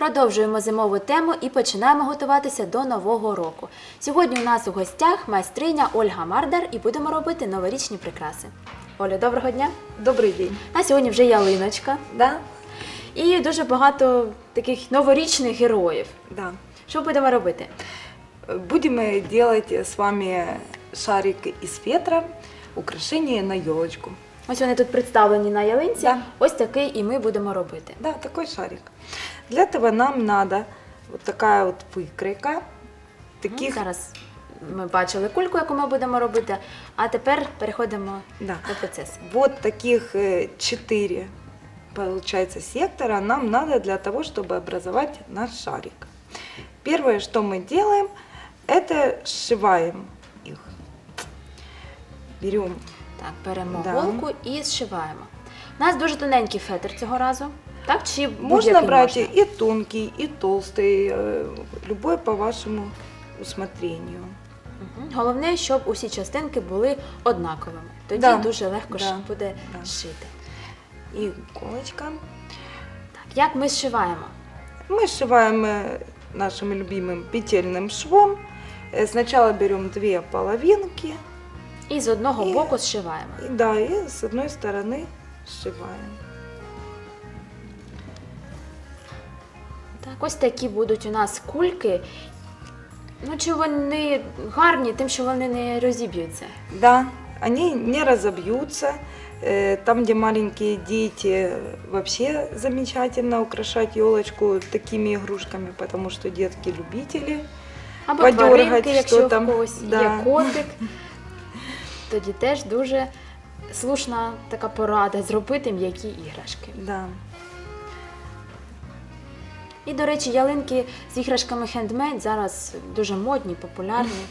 Продовжуємо зимову тему і починаємо готуватися до нового року. Сьогодні у нас у гостях майстриня Ольга Мардар і будемо робити новорічні прикраси. Олю, доброго дня! Добрый день. На сьогодні вже ялиночка Да? і дуже багато таких новорічних героїв. Да. Що будемо робити? Будем э, делать с вами шарик из фетра, украшение на елочку. Ось вони тут представлені на ялинці. Да. Ось такий і ми будемо робити. Да, такой шарик. Для этого нам надо вот такая вот выкройка. Ну, Таких, Зараз ми бачили кульку, яку ми будемо робити, а тепер переходимо да. до процесу. Вот таких э, четыре, получается, сектора нам надо для того, чтобы образовать наш шарик. Первое, что мы делаем, это сшиваем их. Берем Так, беремо Да. голку і зшиваємо. У нас дуже тоненький фетр цього разу. Так, чи Можно будь-який брать можна? и тонкий, и толстый, э, любой по вашему усмотрению. Мгм. Головне, щоб усі частинки були однаковими. Тоді Да. дуже легко Да. ж буде Да. шити. И иголочка. Так, як ми зшиваємо? Мы сшиваем э, нашим любимым петельным швом. Э, Сначала берем две половинки, і з одного І- боку зшиваємо. и, да, и с одной стороны сшиваем. Так, ось такі будуть у нас кульки. Ну, чи вони гарні, тим, що вони не розіб'ються. Да, они не разобьются. Э, Там, где маленькие дети, вообще замечательно украшать елочку такими игрушками, потому что детки любители. Або тваринки, якщо що в когось да. є котик. Тоді теж дуже слушна така порада зробити м'які іграшки. Да. І, до речі, ялинки з іграшками хендмейд зараз дуже модні, популярні.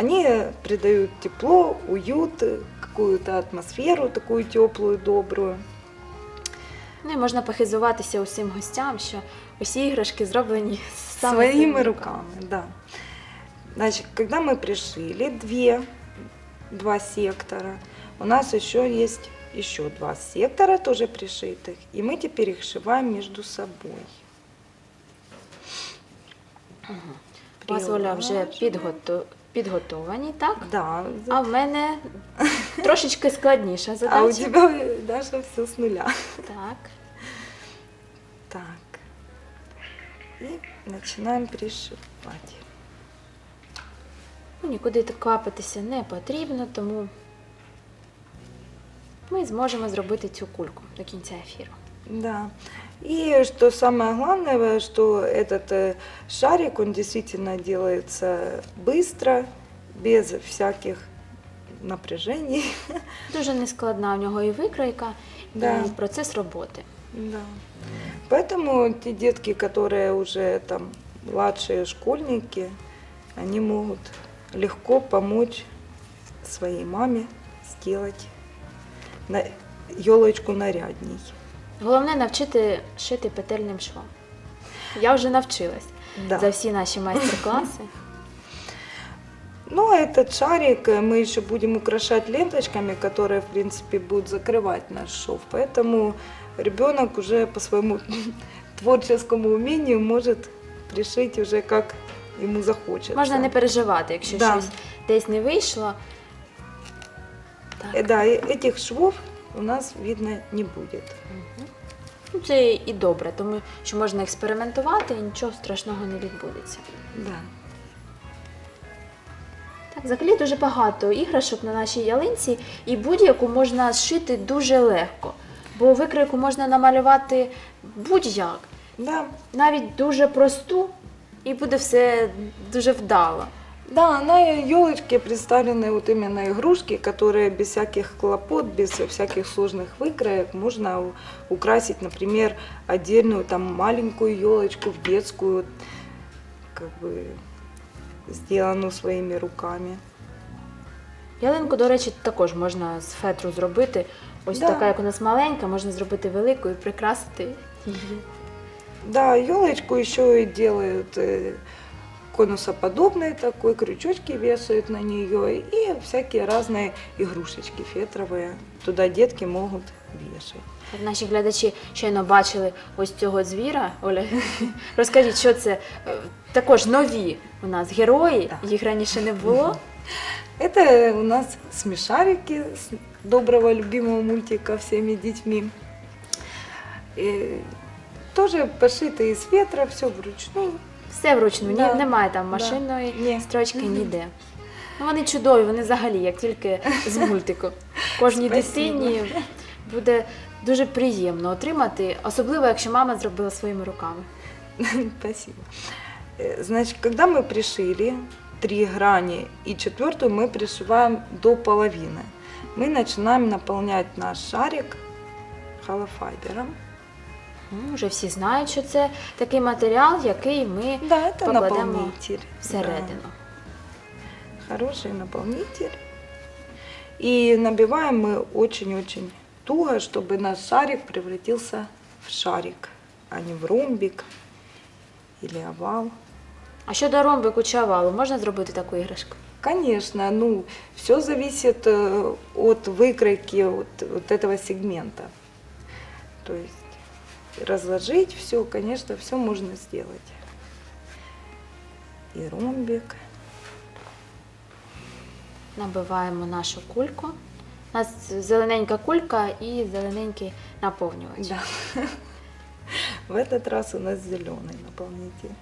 Они придают тепло, уют, какую-то атмосферу такую теплую, добрую. Ну і можна похизуватися усім гостям, що усі іграшки зроблені саме Своими цими руками, да. Значит, когда мы пришили две, два сектора, у нас еще есть еще два сектора тоже пришитых, и мы теперь их сшиваем между собой. Вас Оля вже підготу... підготовані, так? Да. А в мене трошечки складніша задача. А у тебя Даша все с нуля. Так. Так. И начинаем пришивать. Ну, нікуди так капатися не потрібно, тому ми зможемо зробити цю кульку до кінця ефіру. Да. И что самое главное, что этот э, шарик, он действительно делается быстро, без всяких напряжений. Дуже нескладна у нього і викройка, Да. і процес роботи. Да. Поэтому те детки, которые уже там младшие школьники, они могут легко помочь своей маме сделать на елочку нарядней. Головне навчити шити петельним швом. Я вже навчилась Да. за всі наші майстер-класи. Ну, а этот шарик э, мы еще будем украшать ленточками, которые, в принципе, будут закрывать наш шов. Поэтому ребенок уже по своему творческому умению может пришить уже как ему захочется. Можна не переживати, якщо Да. щось десь не вийшло. Э, Так. Да, и этих швов у нас видно не будет. Ну, Це і добре, тому що можна експериментувати і нічого страшного не відбудеться. Да. Так, взагалі дуже багато іграшок на нашій ялинці, і будь-яку можна зшити дуже легко. Бо викройку можна намалювати будь-як, Да. навіть дуже просту, і буде все дуже вдало. Да, на елочке представлены вот именно игрушки, которые без всяких хлопот, без всяких сложных выкроек можно у- украсить, например, отдельную там маленькую елочку в детскую, как бы сделанную своими руками. Ялинку, до речі, також можна з фетру зробити. Ось Да. така, як у нас маленька, можна зробити велику і прикрасити її. Да, елочку еще и делают э, конусоподобной такой, крючочки вешают на нее и всякие разные игрушечки фетровые. Туда детки могут вешать. Як Наші глядачі щойно бачили ось цього звіра. Оля, розкажіть, що це Е, також нові у нас герої, Так. їх раніше не було. Это у нас смешарики с доброго любимого мультика всеми детьми. И тоже пошиты из ветра, все вручную. Все вручну, ні, Да. немає там Да. машинної Ні. строчки ніде. Ну, вони чудові, вони взагалі, як тільки з мультику. Кожній Спасибо. дитині буде дуже приємно отримати, особливо якщо мама зробила своїми руками. Спасибо. Э, Значит, когда мы пришили три грани и четвертую мы пришиваем до половины, мы начинаем наполнять наш шарик холофайбером. Ну, Вже всі знають, що це такий матеріал, який ми Да, это Покладемо наполнитель. всередину. Да, хороший наполнитель. И набиваем мы очень-очень туго, чтобы наш шарик превратился в шарик, а не в ромбик или овал. А щодо ромбику чи овалу, можна зробити таку іграшку? Конечно, ну, все зависит э, от выкройки вот, вот этого сегмента. То есть разложить все, конечно, все можно сделать. И ромбик. Набиваємо нашу кульку. У нас зелененька кулька і зелененький наповнювач. Да. В этот раз у нас зеленый наполнитель.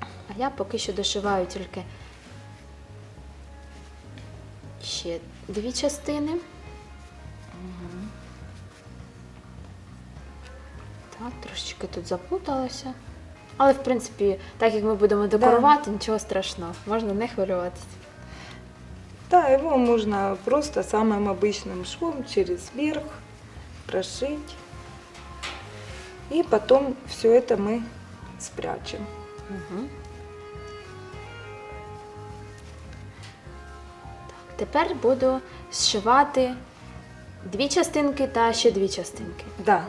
А я поки що дошиваю тільки ще дві частини. Так, трошечки тут заплуталося. Але, в принципі, так як ми будемо декорувати, нічого страшного, можна не хвилюватися. Да, его можно просто самым обычным швом через верх прошить. И потом все это мы спрячем. Угу. Так, тепер буду зшивати дві частинки та ще дві частинки. Да,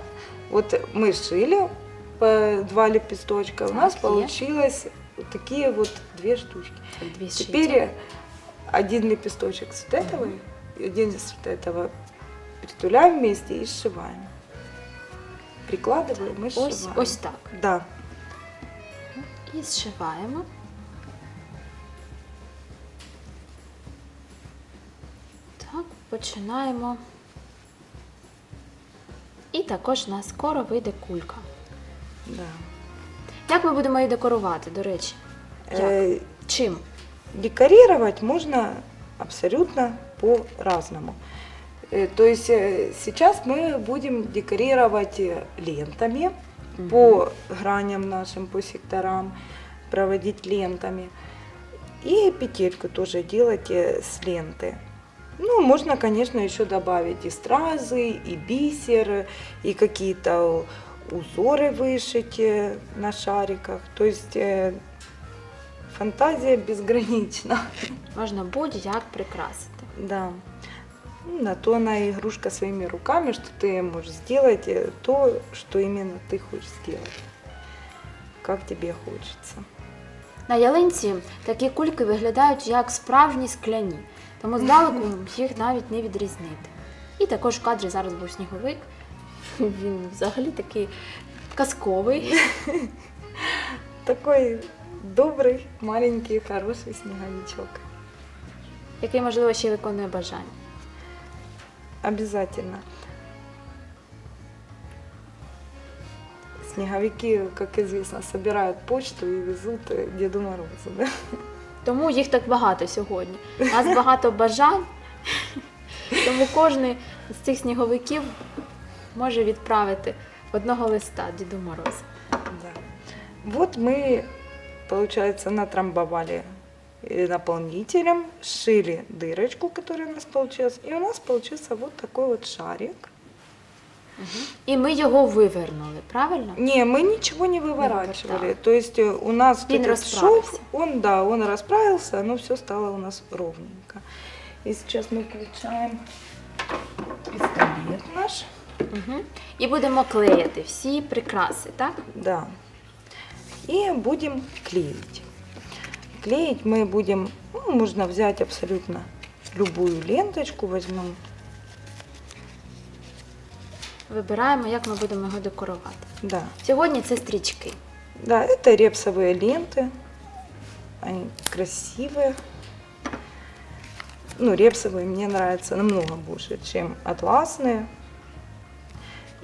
вот мы шили по два лепесточка, у Так, нас е. получилось вот такие вот две штучки. Так, Дві Теперь зшиті. один лепесточек с вот этого, и один с вот этого притуляем вместе и сшиваем. Прикладываем и Ось, сшиваем. ось так. Да. І зшиваємо. Так, починаємо. І також у нас скоро вийде кулька. да. Як ми будемо її декорувати, до речі? Як? Э, Чим? Декорировать можно абсолютно по-разному. Э, То есть э, сейчас мы будем декорировать э, лентами Мгм. по граням нашим, по секторам, проводить лентами. И петельку тоже делать э, с ленты. Ну, можно, конечно, еще добавить и стразы, и бисер, и какие-то узоры вышить э, на шариках. То есть э, фантазия безгранична. Можна будь-як прикрасити. Да. Ну, На то она и игрушка своими руками, что ты можешь сделать э, то, что именно ты хочешь сделать. Как тебе хочется. На ялинці такі кульки виглядають як справжні скляні, тому здалеку їх навіть не відрізнити. І також в кадрі зараз був сніговик. Він взагалі такий казковий. Такой добрый, маленький, хороший снеговичок. який, можливо, ще виконує бажання. Обязательно. Снеговики, как известно, собирают почту и везут э, Деду Морозу. Да? Тому їх так багато сьогодні. У нас багато бажань, тому кожен з цих сніговиків може відправити одного листа Діду Морозу. Да. Вот мы, получается, натрамбовали э, наполнителем, сшили дырочку, которая у нас получилась, и у нас получился вот такой вот шарик. І ми його вивернули, правильно? Не, мы ничего не выворачивали. вывертали. То есть э, у нас вот Він этот расправился. шов, он, да, он расправился, оно все стало у нас ровненько. И сейчас мы включаем пистолет наш. Угу. І будемо клеїти всі прикраси, так? Да. И будем клеить. Клеить мы будем, ну, можно взять абсолютно любую ленточку, возьмем вибираємо, як ми будемо його декорувати. Да. Сьогодні це стрічки. Да, это репсовые ленты. Они красивые. Ну, репсовые мне нравятся намного больше, чем атласные.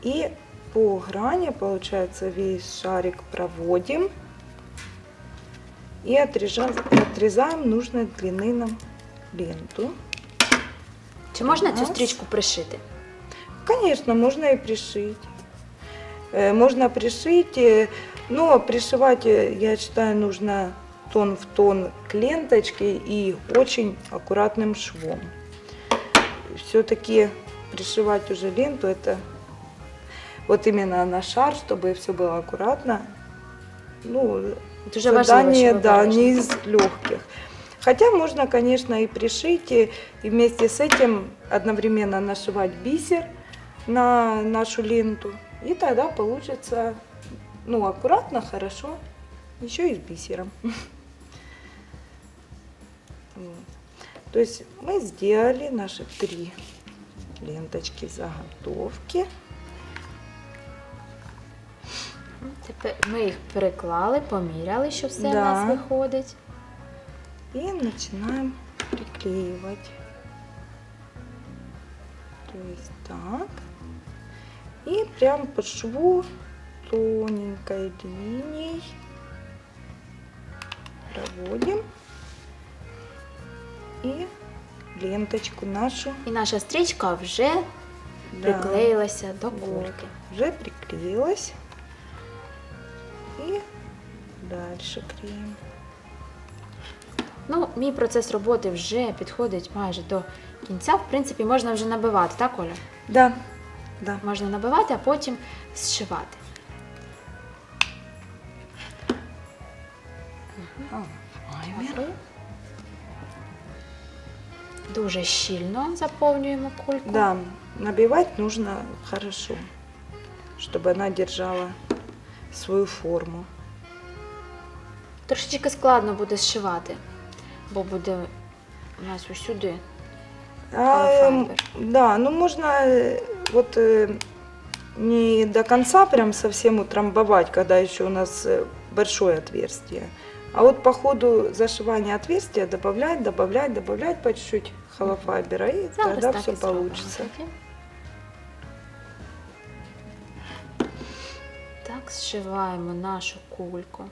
И по грани, получается, весь шарик проводим. И отрежа- отрезаем нужной длины нам ленту. Чи можна цю Раз. стрічку пришити? Конечно, можно и пришить. Э, Можно пришить, э, но пришивать, э, я считаю, нужно тон в тон к ленточке и очень аккуратным швом. Все-таки пришивать уже ленту это вот именно на шар, чтобы все было аккуратно. Ну, Дуже важливо, задание, щоб да, не из легких. Хотя можно, конечно, и пришить, и вместе с этим одновременно нашивать бисер на нашу ленту. И тогда получится, ну, аккуратно, хорошо, еще и с бисером. То есть мы сделали наши три ленточки заготовки. Тепер ми їх переклали, поміряли, що все в Да. нас виходить. И начинаем приклеивать. То есть так. И прям по шву тоненькой линией проводим. И ленточку нашу І наша стрічка вже да, приклеїлася до Вот. кульки. уже приклеилась. И дальше клеим. Ну, мій процес роботи вже підходить майже до кінця. В принципі, можна вже набивати, так, Оля? Да, да. Можна набивати, а потім зшивати. А, файно. Дякую. Дуже щільно заповнюємо кульку. Да, набивать нужно хорошо, чтобы она держала свою форму. Трошечки складно буде зшивати, бо буде у нас усюди. А, Алофайбер. эм, да, ну можно э, вот э, не до конца прям совсем утрамбовать, когда еще у нас э, большое отверстие. А вот по ходу зашивания отверстия добавлять, добавлять, добавлять по чуть-чуть холофайбера, и Зараз тогда все получится. Так, зшиваємо нашу кульку.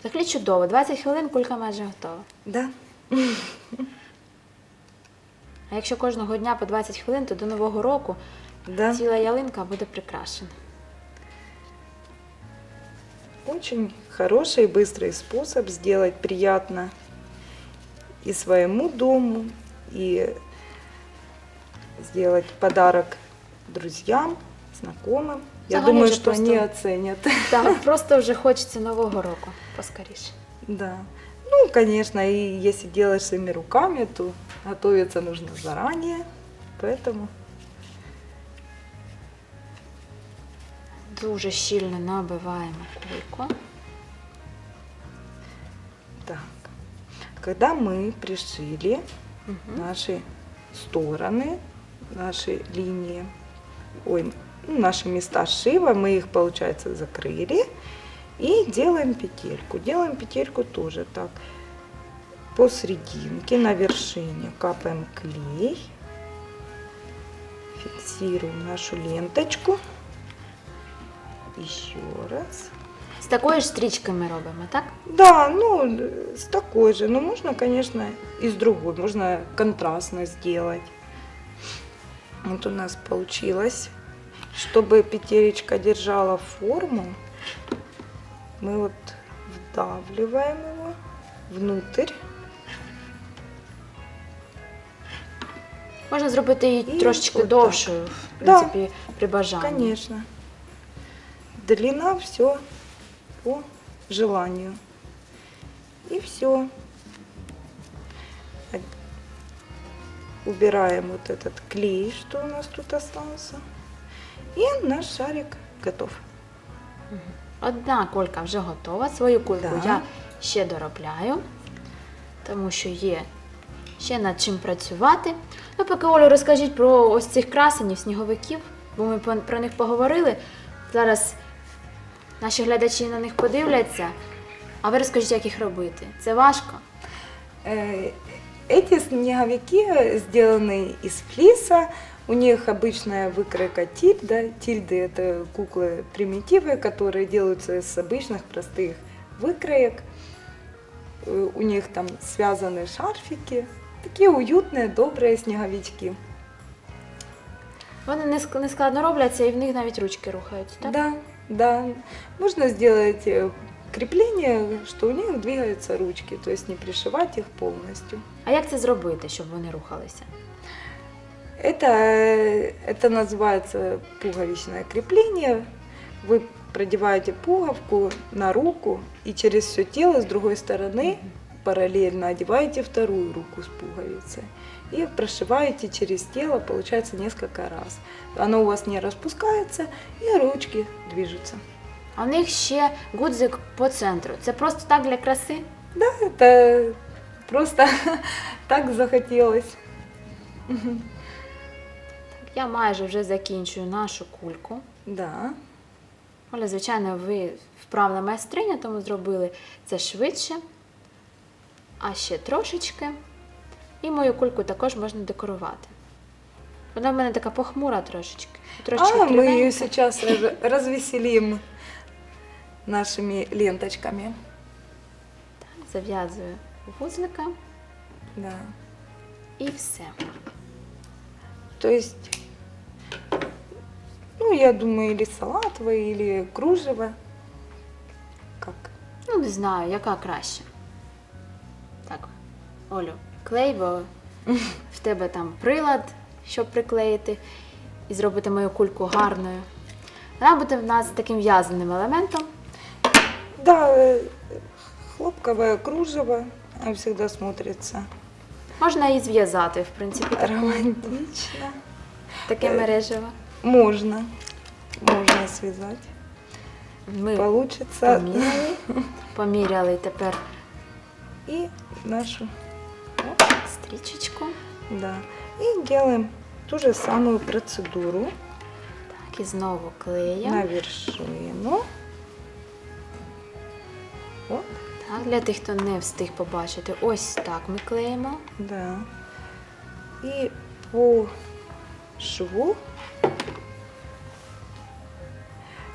Взагалі чудово. 20 хвилин кулька майже готова. Да, А якщо кожного дня по 20 хвилин, то до Нового року да. ціла ялинка буде прикрашена. Очень хороший и быстрый способ сделать приятно и своему дому, и сделать подарок друзьям, знакомым. Я Взагалі думаю, вже что просто- они оценят. Так, просто вже хочеться Нового року поскоріше. Да. Ну, конечно, и если делаешь своими руками, то готовиться нужно заранее. Поэтому Дуже щільно набиваємо кульку. так. Когда мы пришили Мгм. наши стороны, наши линии, ой, ну, наши места сшива, мы их, получается, закрыли и делаем петельку. Делаем петельку тоже так. Посерединке, на вершине капаем клей, фиксируем нашу ленточку. Еще раз. З такої ж стрічки ми робимо, так? Да, ну, с такой же. Но можно, конечно, и с другой. Можно контрастно сделать. Вот у нас получилось. Чтобы петелечка держала форму, мы вот вдавливаем его внутрь. Можна зробити її І трошечки отак. довшою, в Да. принципі, при бажанні. Конечно. Длина все по желанию. И все. Убираем вот этот клей, что у нас тут остался. И наш шарик готов. Одна кулька вже готова. Свою кульку Да. я ще доробляю, тому що є ще над чим працювати. Ну, поки Олю, розкажіть про ось цих красенів, сніговиків, бо ми пон- про них поговорили. Зараз наші глядачі на них подивляться, а ви розкажіть, як їх робити. Це важко. Э, Эти снеговики сделаны из флиса. У них обычная выкройка тильда. Тильды – это куклы-примитивы, которые делаются из обычных простых выкроек. Э, У них там связаны шарфики. Такие уютные, добрые снеговички. Вони не ск- не складно робляться і в них навіть ручки рухаються, так? Да, да. Можно сделать э, крепление, что у них двигаются ручки, то есть не пришивать их полностью. А як це зробити, щоб вони рухалися? Это, э, это называется пуговичное крепление. Вы продеваете пуговку на руку и через все тело с другой стороны параллельно одеваете вторую руку с пуговицей. И прошиваете через тело, получается, несколько раз. Оно у вас не распускается, и ручки движутся. А в них ще гудзик по центру. Це просто так для краси? Да, это просто так захотелось. Я майже вже закінчую нашу кульку. Да. Оля, звичайно, ви вправна майстриня, тому зробили це швидше. А ще трошечки. І мою кульку також можна декорувати. Вона в мене така похмура трошечки. Трошечки А мы ее кривенька. сейчас раз- развеселим нашими ленточками. Так, Зав'язую вузлика Да. і все. То есть, ну, я думаю, или салатовое, или кружево. Как? Ну, не знаю, яка краще. Олю, клей, бо в тебе там прилад, щоб приклеїти і зробити мою кульку гарною. Вона буде в нас таким в'язаним елементом. Да, э, хлопковое кружево а, всегда смотрится Можна і зв'язати, в принципі, романтично. таке Е. мережево. Можно. Можно связать. Ми Получится. поміряли, поміряли тепер И нашу, стрічечку. да. И делаем ту же самую процедуру Так, і знову клеєм. на вершину. Вот, Так, для тих, хто не встиг побачити, ось так ми клеїмо. да. И по шву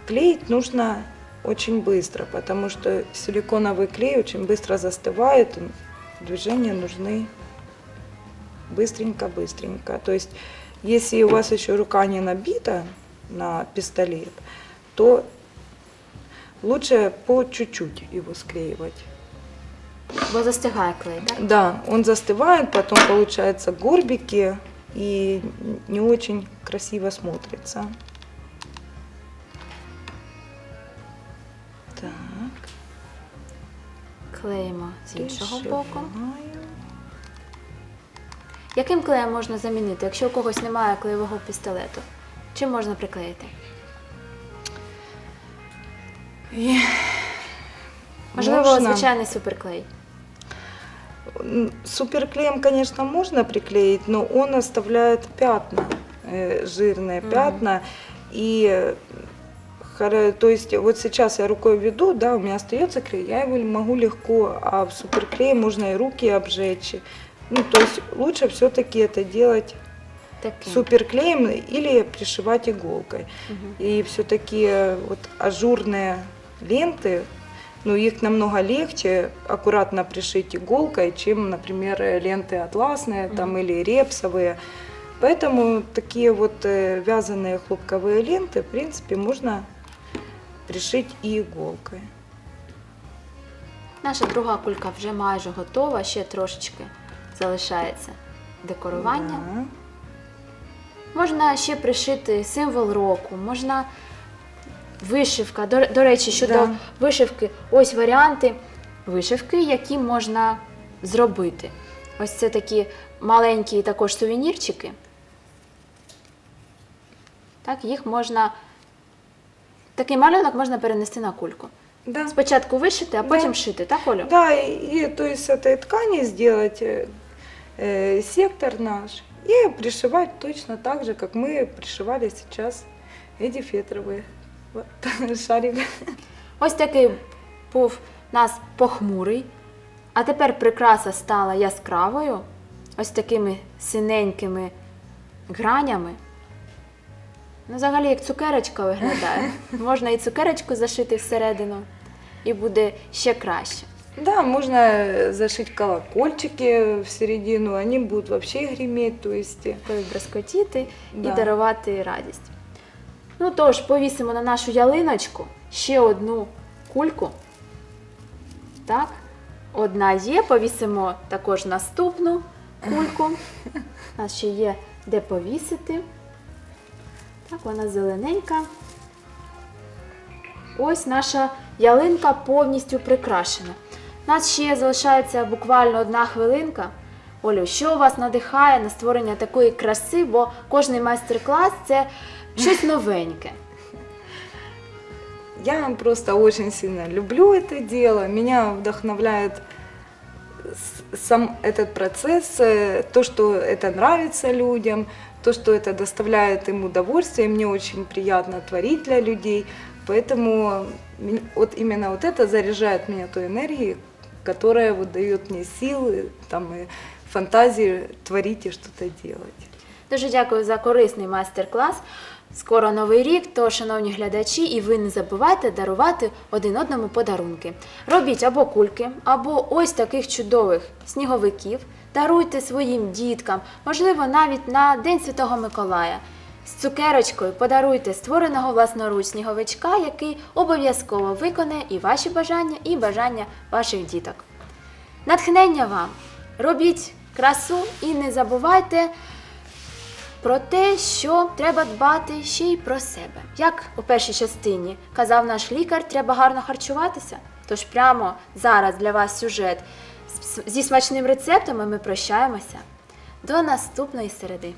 клеить нужно очень быстро, потому что силиконовый клей очень быстро застывает, и движения нужны быстренько-быстренько. То есть, если у вас еще рука не набита на пистолет, то лучше по чуть-чуть его склеивать. Бо застигає клей, так? Да, он застывает, потом получаются горбики и не очень красиво смотрится. Клеїмо з іншого боку. пришиваю. Яким клеєм можна замінити, якщо у когось немає клеєвого пістолету? Чим можна приклеїти? И Можливо, можно- звичайний суперклей. М, Суперклеем, конечно, можно приклеить, но он оставляет пятна, э, жирные Мгм. пятна. И э, хоро- то есть вот сейчас я рукой веду, да, у меня остается клей, я его могу легко, а в суперклее можно и руки обжечь. Ну, то есть лучше все-таки это делать Таким. суперклеем или пришивать иголкой. Мгм. И все-таки вот ажурные ленты, ну их намного легче аккуратно пришить иголкой, чем, например, э, ленты атласные там, Мгм. или репсовые. Поэтому такие вот э, вязаные хлопковые ленты, в принципе, можно пришить и иголкой. Наша друга кулька вже майже готова, ще трошечки залишається декорування. Да. Можна ще пришити символ року, можна вишивка. До, до речі, щодо Да. вишивки, ось варіанти вишивки, які можна зробити. Ось це такі маленькі також сувенірчики. Так, їх можна. Такий малюнок можна перенести на кульку. Да. Спочатку вишити, а Да. потім шити, так, Олю? Да, и, и, то есть с этой ткани сделать э, э, сектор наш и пришивать точно так же, как мы пришивали сейчас эти фетровые. Вот, шарик. Ось такий був у нас похмурий, а тепер прикраса стала яскравою, ось такими синенькими гранями. Ну, взагалі, як цукерочка виглядає. Можна і цукерочку зашити всередину, і буде ще краще. Да, можно зашить колокольчики в середину, они будут вообще греметь, то есть... э, Будуть і Да. дарувати радість. Ну тож, повісимо на нашу ялиночку ще одну кульку. Так, одна є, повісимо також наступну кульку. У нас ще є де повісити. Так, вона зелененька. Ось наша ялинка повністю прикрашена. У нас ще залишається буквально одна хвилинка. Олю, що вас надихає на створення такої краси, бо кожний майстер-клас це щось новеньке. Я просто очень сильно люблю это дело, меня вдохновляет с- сам этот процесс, э, то, что это нравится людям, то, что это доставляет им удовольствие, мне очень приятно творить для людей, поэтому мен- вот именно вот это заряжает меня той энергией, которая вот дает мне силы, там, и фантазии творить и что-то делать. Дуже дякую за корисний майстер-клас. Скоро новий рік, то, шановні глядачі, і ви не забувайте дарувати один одному подарунки. Робіть або кульки, або ось таких чудових сніговиків. Даруйте своїм діткам, можливо, навіть на День Святого Миколая. З цукерочкою подаруйте створеного власноруч сніговичка, який обов'язково виконає і ваші бажання, і бажання ваших діток. Натхнення вам! Робіть красу і не забувайте про те, що треба дбати ще й про себе. Як у першій частині казав наш лікар, треба гарно харчуватися. Тож прямо зараз для вас сюжет зі смачним рецептом і ми прощаємося. До наступної середи.